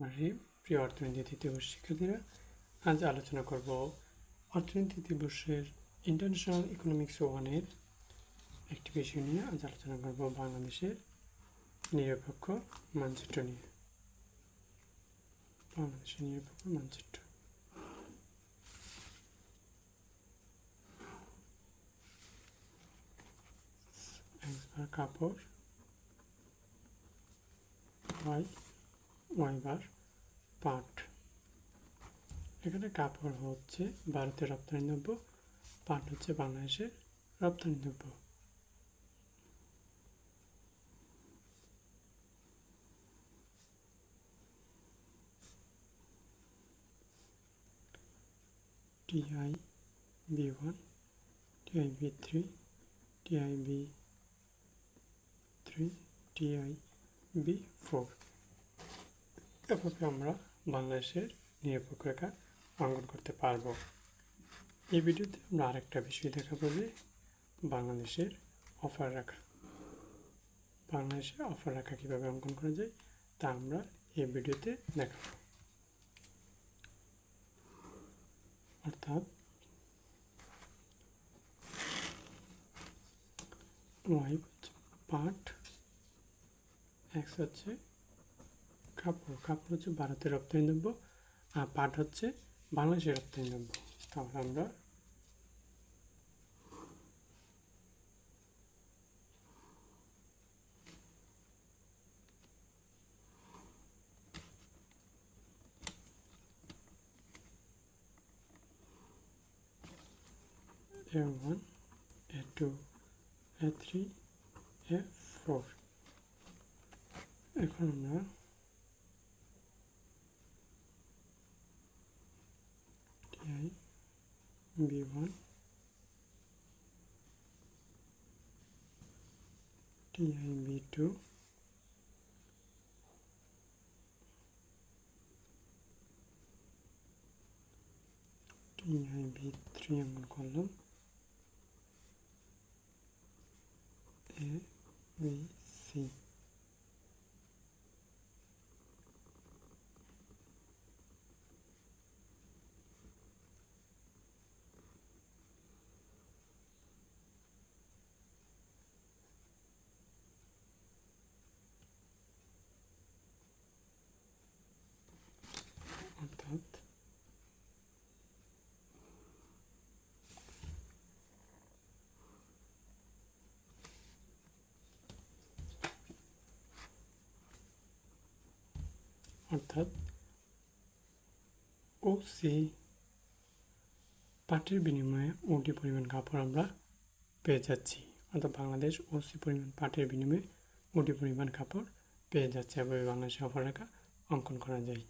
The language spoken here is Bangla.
রহিম প্রিয় অর্থনীতি তৃতীয় শিক্ষার্থীরা, আজ আলোচনা করব অর্থনীতি তৃতীয় বর্ষের ইন্টারন্যাশনাল ইকোনমিক্স ওয়ানের একটি বিষয় নিয়ে। আজ আলোচনা করব বাংলাদেশের নিরপেক্ষ মানচিত্র নিয়ে। বাংলাদেশের নিরপেক্ষ মানচিত্র। কাপড় ওয়াই মাইবার পাট এখানে কাপড় হচ্ছে ভারতের রপ্তানি দ্রব্য, পাট হচ্ছে বাংলাদেশের রপ্তানি দ্রব্য। T I B one T I B three T I B three T I B four. এভাবে আমরা বাংলাদেশের নিরপেক্ষ রেখা অঙ্কন করতে পারব। এই ভিডিওতে আমরা আরেকটা বিষয় দেখাবো যে বাংলাদেশের অফার রাখা। বাংলাদেশের অফার রাখা কীভাবে অঙ্কন করা যায় তা আমরা এই ভিডিওতে দেখাবো। অর্থাৎ ওয়াই পাট এক্স হচ্ছে কাপড় কাপড় হচ্ছে ভারতের রপ্তানি দ্রব্য। আর পাট হচ্ছে বাংলাদেশের রপ্তানি দ্রব্য। তাহলে আমরা A one A two A three A four এখন আমরা B one T I B two T I B three এমন করলাম এ বি সি অর্থাৎ অর্থাৎ ও সি পাটের বিনিময়ে ওটি পরিমাণ কাপড় আমরা পেয়ে যাচ্ছি। অর্থাৎ বাংলাদেশ ও সি পরিমাণ পাটের বিনিময়ে ওটি পরিমাণ কাপড় পেয়ে যাচ্ছে। এভাবে বাংলাদেশে অফার রাখা অঙ্কন করা যায়।